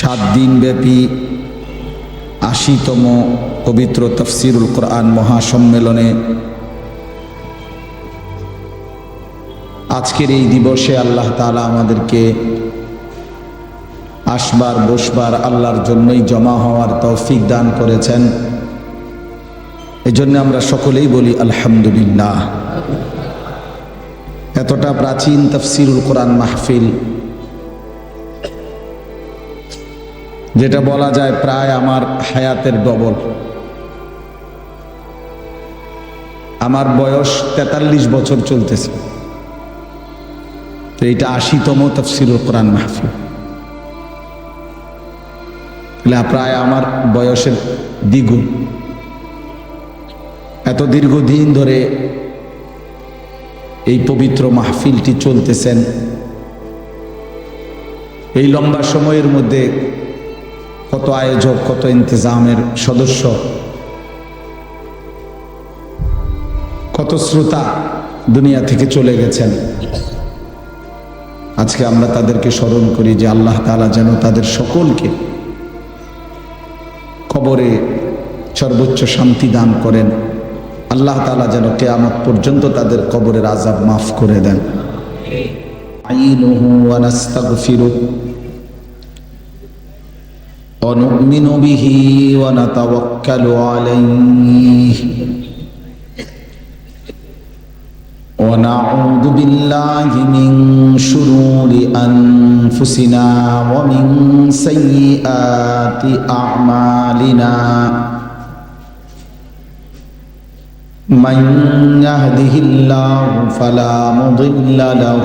সাত দিন ব্যাপী আশিতম পবিত্র তফসিরুল কোরআন মহাসম্মেলনে আজকের এই দিবসে আল্লাহ তালা আমাদেরকে আসবার, বসবার আল্লাহর জন্যই জমা হওয়ার তৌফিক দান করেছেন। এজন্য আমরা সকলেই বলি আলহামদুলিল্লাহ। এতটা প্রাচীন তফসিরুল কোরআন মাহফিল যেটা বলা যায় প্রায় আমার হায়াতের ডবল। আমার বয়স তেতাল্লিশ বছর চলতেছে। এইটা আশিতম তফসিরুল কোরআন মাহফিল। প্রায় আমার বয়সের দ্বিগুণ। এত দীর্ঘদিন ধরে এই পবিত্র মাহফিলটি চলতেছেন। এই লম্বা সময়ের মধ্যে কত আয়োজক, কত ইন্তজামের সদস্য, কত শ্রোতা দুনিয়া থেকে চলে গেছেন। আজকে আমরা তাদেরকে স্মরণ করি যে আল্লাহ তালা যেন তাদের সকলকে কবরে সর্বোচ্চ শান্তি দান করেন। আল্লাহ তালা যেন কেয়ামত পর্যন্ত তাদের কবরের আজাব মাফ করে দেন। ونؤمن به ونتوكل عليه. ونعوذ بالله من شرور أنفسنا ومن سيئات أعمالنا. من يهده الله فلا مضل له.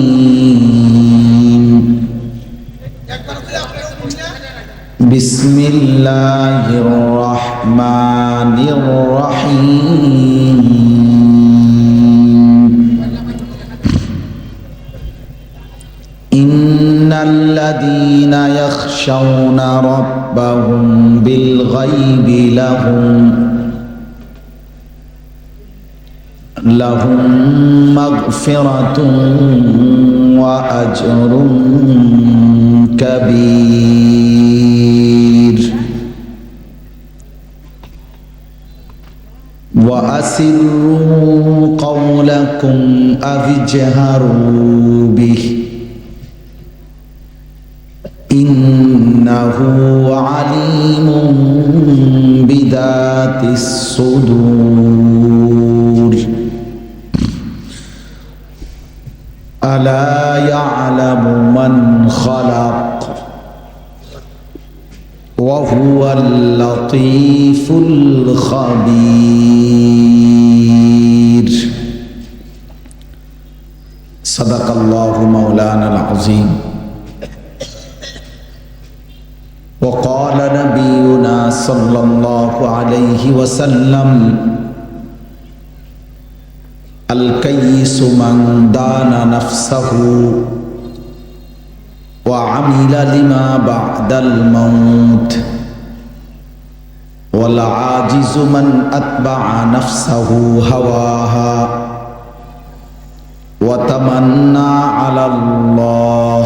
بسم الله الرحمن الرحيم. إن الذين يخشون ربهم بالغيب لهم لهم مغفرة وأجر كبير. وأسروا قولكم أو اجهروا به. إنه عليم بذات الصدور. ألا يعلم من خلق وهو اللطيف الخبير. صدق الله مولانا العظيم. وقال نبينا صلى الله عليه وسلم الكيس من دان نفسه وعمل لما بعد الموت. والعاجز من أتبع نفسه هواها. وتمنى على الله.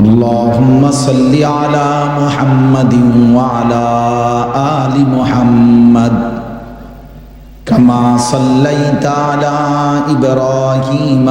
اللهم صل على محمد وعلى آل محمد. كما صليت على إبراهيم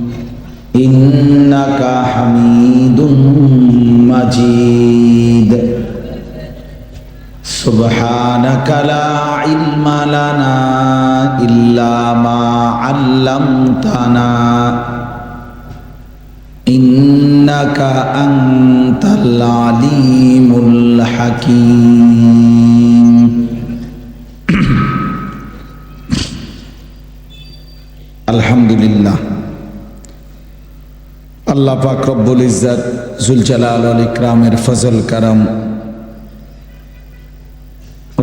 ইন্নাকা হামিদুম মাজিদ। সুবহানাকা লা ইলমা লানা ইল্লা মা আল্লামতানা। ইন্নাকা আনতাল আলিমুল আলহামদুলিল্লাহ। আল্লাহ পাক রব্বুল ইজ্জাত, জুলজালাল আল ইকরামের ফজল কারাম,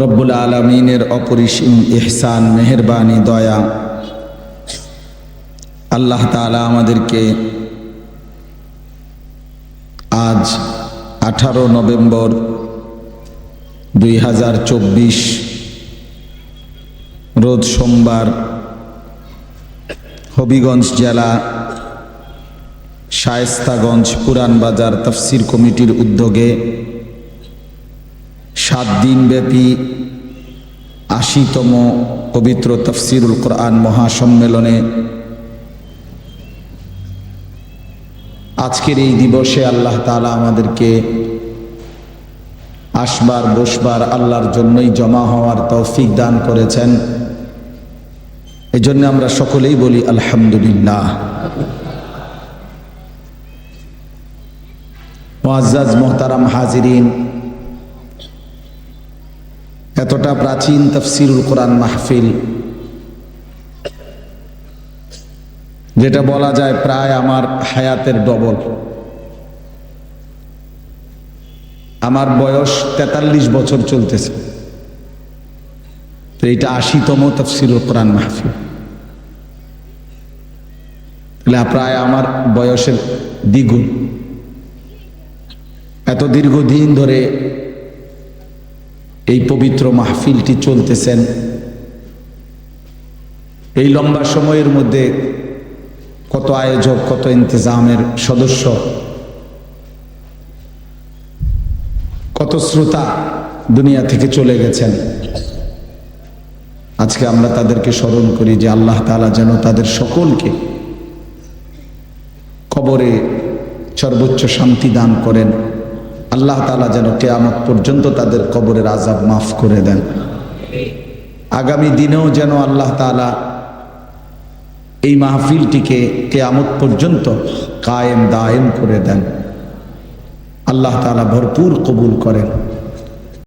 রব্বুল আলমিনের অপরিসীম ইহসান, মেহরবানি, দয়া, আল্লাহ তালা আমাদেরকে আজ আঠারো নভেম্বর দুই হাজার চব্বিশ রোজ সোমবার হবিগঞ্জ জেলা শায়েস্তাগঞ্জ পুরান বাজার তফসির কমিটির উদ্যোগে সাত দিনব্যাপী আশিতম পবিত্র তফসিরুল কোরআন মহাসম্মেলনে আজকের এই দিবসে আল্লাহ তালা আমাদেরকে আসবার, বসবার আল্লাহর জন্যই জমা হওয়ার তৌফিক দান করেছেন। এজন্য আমরা সকলেই বলি আলহামদুলিল্লাহ। মোয়াজ্জাজ মোহতারাম হাজিরিন। এতটা প্রাচীন তফসিরুল কোরআন মাহফিল। যেটা বলা যায় প্রায় আমার হায়াতের ডবল। আমার বয়স তেতাল্লিশ বছর চলতেছে। তো এইটা আশিতম তফসিরুল কোরআন মাহফিল। তাহলে প্রায় আমার বয়সের দ্বিগুণ। এত দীর্ঘদিন ধরে এই পবিত্র মাহফিলটি চলতেছেন। এই লম্বা সময়ের মধ্যে কত আয়োজক, কত ইন্তজামের সদস্য, কত শ্রোতা দুনিয়া থেকে চলে গেছেন। আজকে আমরা তাদেরকে স্মরণ করি যে আল্লাহ তালা যেন তাদের সকলকে কবরে সর্বোচ্চ শান্তি দান করেন। আল্লাহ তালা যেন কেয়ামত পর্যন্ত তাদের কবরের আজাব মাফ করে দেন। আগামী দিনেও যেন আল্লাহ তালা এই মাহফিলটিকে কেয়ামত পর্যন্ত কায়েম দায়েম করে দেন। আল্লাহ তালা ভরপুর কবুল করেন।